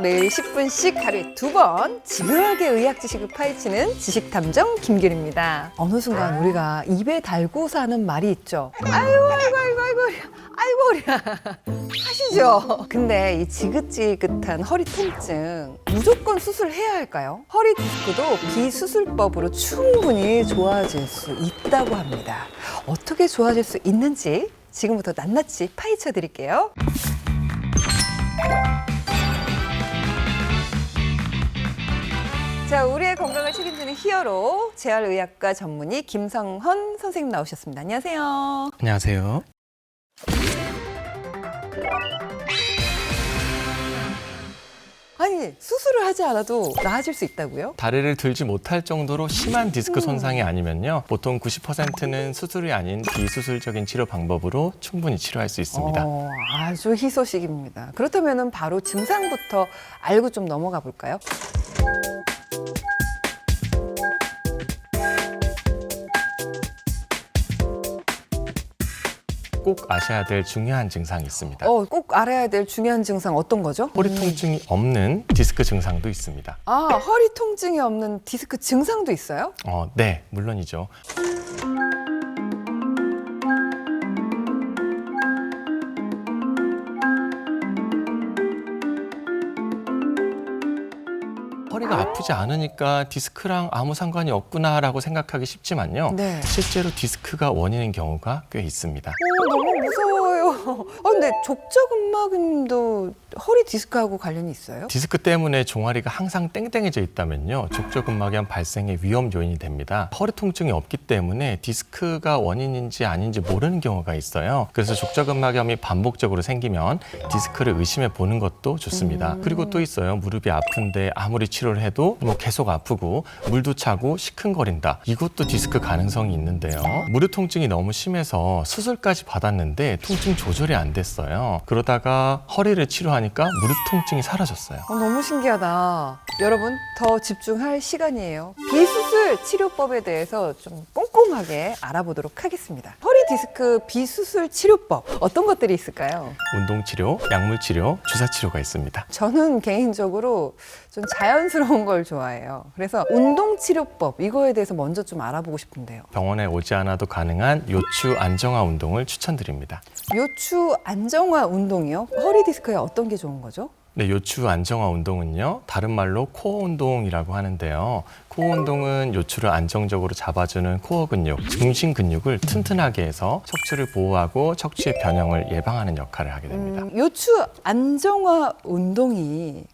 매일 10분씩 하루에 두 번 집요하게 의학 지식을 파헤치는 지식탐정 김길입니다. 어느 순간 우리가 입에 달고 사는 말이 있죠. 아이고 아이고 아이고 아이고 아이고 허리야 하시죠. 근데 이 지긋지긋한 허리 통증 무조건 수술해야 할까요? 허리 디스크도 비수술법으로 충분히 좋아질 수 있다고 합니다. 어떻게 좋아질 수 있는지 지금부터 낱낱이 파헤쳐 드릴게요. 자, 우리의 건강을 책임지는 히어로 재활의학과 전문의 김성헌 선생님 나오셨습니다. 안녕하세요. 안녕하세요. 아니, 수술을 하지 않아도 나아질 수 있다고요? 다리를 들지 못할 정도로 심한 디스크 손상이 아니면요. 보통 90%는 수술이 아닌 비수술적인 치료 방법으로 충분히 치료할 수 있습니다. 어, 아주 희소식입니다. 그렇다면 바로 증상부터 알고 좀 넘어가 볼까요? 꼭 아셔야 될 중요한 증상이 있습니다. 어, 꼭 알아야 될 중요한 증상 어떤 거죠? 허리 통증이 없는 디스크 증상도 있습니다. 아, 허리 통증이 없는 디스크 증상도 있어요? 어, 네, 물론이죠. 허리가 아프지 않으니까 디스크랑 아무 상관이 없구나라고 생각하기 쉽지만요. 네. 실제로 디스크가 원인인 경우가 꽤 있습니다. 아, 근데 족저근막도 허리 디스크하고 관련이 있어요? 디스크 때문에 종아리가 항상 땡땡해져 있다면요. 족저근막염 발생의 위험 요인이 됩니다. 허리 통증이 없기 때문에 디스크가 원인인지 아닌지 모르는 경우가 있어요. 그래서 족저근막염이 반복적으로 생기면 디스크를 의심해 보는 것도 좋습니다. 그리고 또 있어요. 무릎이 아픈데 아무리 치료를 해도 뭐 계속 아프고 물도 차고 시큰거린다. 이것도 디스크 가능성이 있는데요. 무릎 통증이 너무 심해서 수술까지 받았는데 통증 조절 이 안 됐어요. 그러다가 허리를 치료하니까 무릎 통증이 사라졌어요. 어, 너무 신기하다. 여러분, 더 집중할 시간이에요. 비수술 치료법에 대해서 좀 꼼꼼하게 알아보도록 하겠습니다. 디스크 비수술 치료법, 어떤 것들이 있을까요? 운동 치료, 약물 치료, 주사 치료가 있습니다. 저는 개인적으로 좀 자연스러운 걸 좋아해요. 그래서 운동 치료법, 이거에 대해서 먼저 좀 알아보고 싶은데요. 병원에 오지 않아도 가능한 요추 안정화 운동을 추천드립니다. 요추 안정화 운동이요? 허리 디스크에 어떤 게 좋은 거죠? 네, 요추 안정화 운동은요, 다른 말로 코어 운동이라고 하는데요. 코어 운동은 요추를 안정적으로 잡아주는 코어 근육, 중심 근육을 튼튼하게 해서 척추를 보호하고 척추의 변형을 예방하는 역할을 하게 됩니다. 음, 요추 안정화 운동이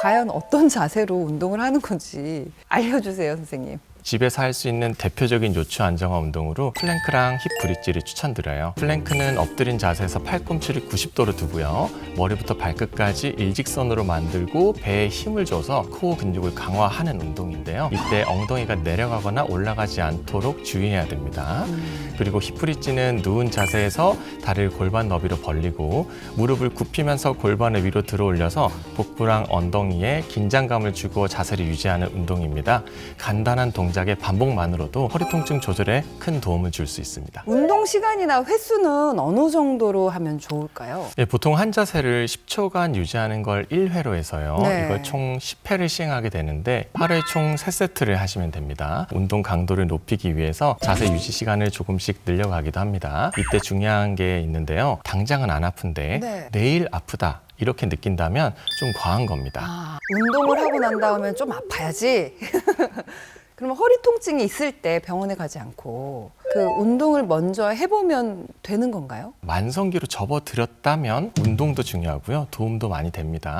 과연 어떤 자세로 운동을 하는 건지 알려주세요, 선생님. 집에서 할 수 있는 대표적인 요추 안정화 운동으로 플랭크랑 힙 브릿지를 추천드려요. 플랭크는 엎드린 자세에서 팔꿈치를 90도로 두고요. 머리부터 발끝까지 일직선으로 만들고 배에 힘을 줘서 코어 근육을 강화하는 운동인데요. 이때 엉덩이가 내려가거나 올라가지 않도록 주의해야 됩니다. 그리고 힙 브릿지는 누운 자세에서 다리를 골반 너비로 벌리고 무릎을 굽히면서 골반을 위로 들어 올려서 복부랑 엉덩이에 긴장감을 주고 자세를 유지하는 운동입니다. 간단한 동작 의 반복만으로도 허리 통증 조절에 큰 도움을 줄 수 있습니다. 운동 시간이나 횟수는 어느 정도로 하면 좋을까요? 예, 보통 한 자세를 10초간 유지하는 걸 1회로 해서요. 네. 이걸 총 10회를 시행하게 되는데 하루에 총 3세트를 하시면 됩니다. 운동 강도를 높이기 위해서 자세 유지 시간을 조금씩 늘려가기도 합니다. 이때 중요한 게 있는데요. 당장은 안 아픈데 네. 내일 아프다. 이렇게 느낀다면 좀 과한 겁니다. 아, 운동을 하고 난 다음엔 좀 아파야지. 그러면 허리 통증이 있을 때 병원에 가지 않고 그 운동을 먼저 해보면 되는 건가요? 만성기로 접어들였다면 운동도 중요하고요. 도움도 많이 됩니다.